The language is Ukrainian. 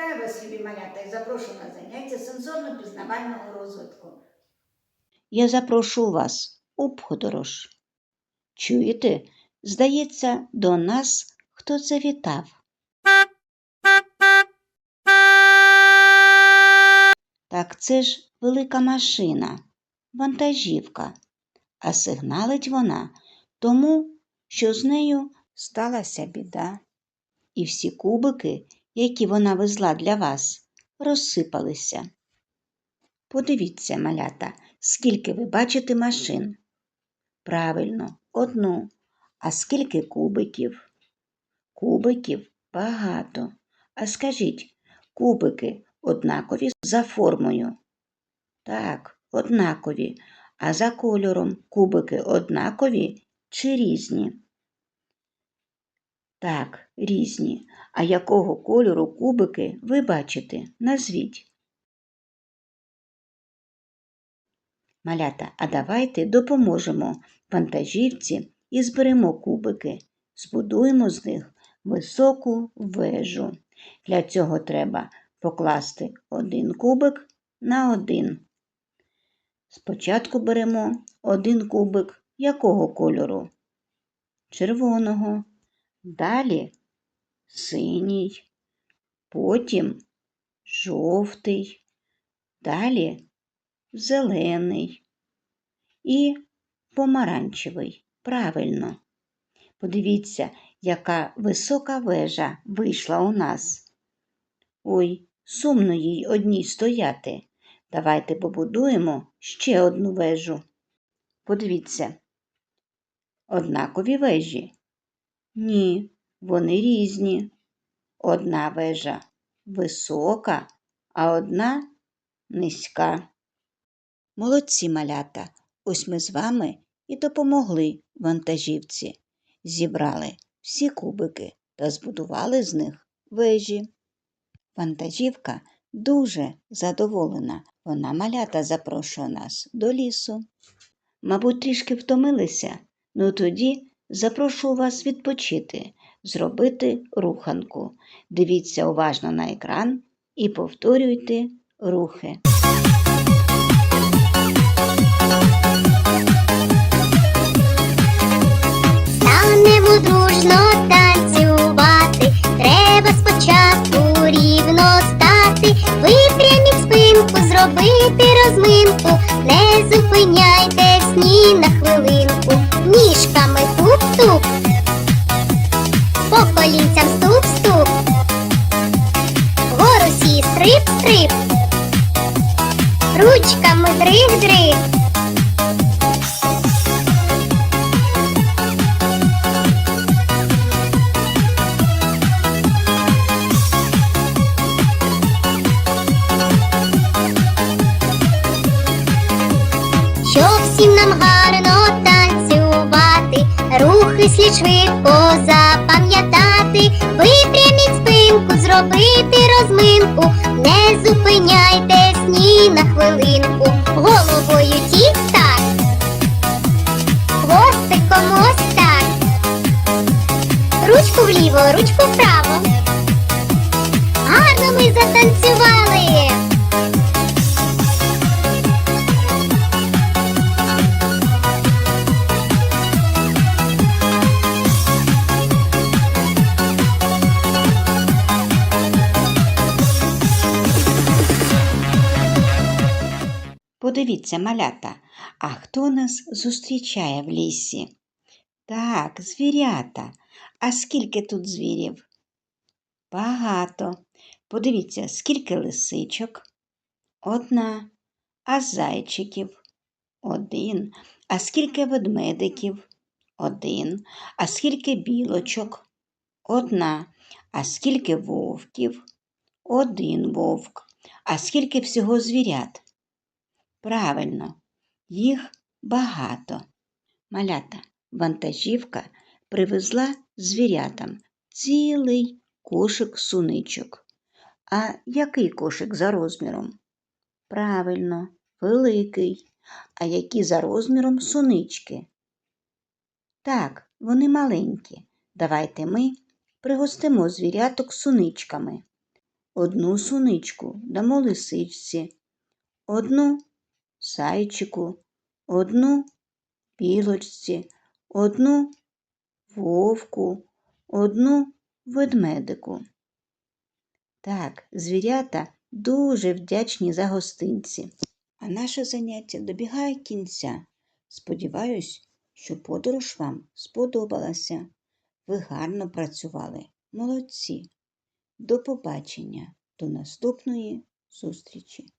Вітаю вас, любі малята, і запрошую на заняття сенсорно-пізнавального розвитку. Я запрошу вас у подорож. Чуєте, здається, до нас хтось завітав. Так це ж велика машина, вантажівка, а сигналить вона тому, що з нею сталася біда. І всі кубики, які вона везла для вас, розсипалися. Подивіться, малята, скільки ви бачите машин. Правильно, одну. А скільки кубиків? Кубиків багато. А скажіть, кубики однакові за формою? Так, однакові. А за кольором кубики однакові чи різні? Так, різні. А якого кольору кубики ви бачите? Назвіть. Малята, а давайте допоможемо вантажівці і зберемо кубики, збудуємо з них високу вежу. Для цього треба покласти один кубик на один. Спочатку беремо один кубик якого кольору? Червоного. Далі синій, потім жовтий, далі зелений і помаранчевий. Правильно. Подивіться, яка висока вежа вийшла у нас. Ой, сумно їй одній стояти. Давайте побудуємо ще одну вежу. Подивіться. Однакові вежі? Ні, вони різні. Одна вежа висока, а одна низька. Молодці малята, ось ми з вами і допомогли вантажівці. Зібрали всі кубики та збудували з них вежі. Вантажівка дуже задоволена. Вона малята запрошує нас до лісу. Мабуть, трішки втомилися, ну тоді запрошую вас відпочити, зробити руханку. Дивіться уважно на екран і повторюйте рухи. Станемо дружно танцювати. Треба спочатку рівно стати. Випряміть спинку, зробити розминку. Не зупиняйтесь ні на хвилинку. Ніжками Ручками дриг-дриг. Всім нам гарно танцювати, рухи слід швидко запам'ятати, випряміть спинку, зробити розминку, не зупиняйтесь ні на хвилинку, головою тік-так, хвостиком ось так, ручку вліво, ручку вправо. Подивіться, малята, а хто нас зустрічає в лісі? Так, звірята. А скільки тут звірів? Багато. Подивіться, скільки лисичок? Одна. А зайчиків? Один. А скільки ведмедиків? Один. А скільки білочок? Одна. А скільки вовків? Один вовк. А скільки всього звірят? Правильно, їх багато. Малята, вантажівка привезла звірятам цілий кошик суничок. А який кошик за розміром? Правильно, великий. А які за розміром сунички? Так, вони маленькі. Давайте ми пригостимо звіряток суничками. одну суничку дамо лисичці, одну зайчику, одну білочці, одну вовку, одну ведмедику. Так, звірята дуже вдячні за гостинці. А наше заняття добігає кінця. Сподіваюсь, що подорож вам сподобалася. Ви гарно працювали. Молодці. До побачення, до наступної зустрічі.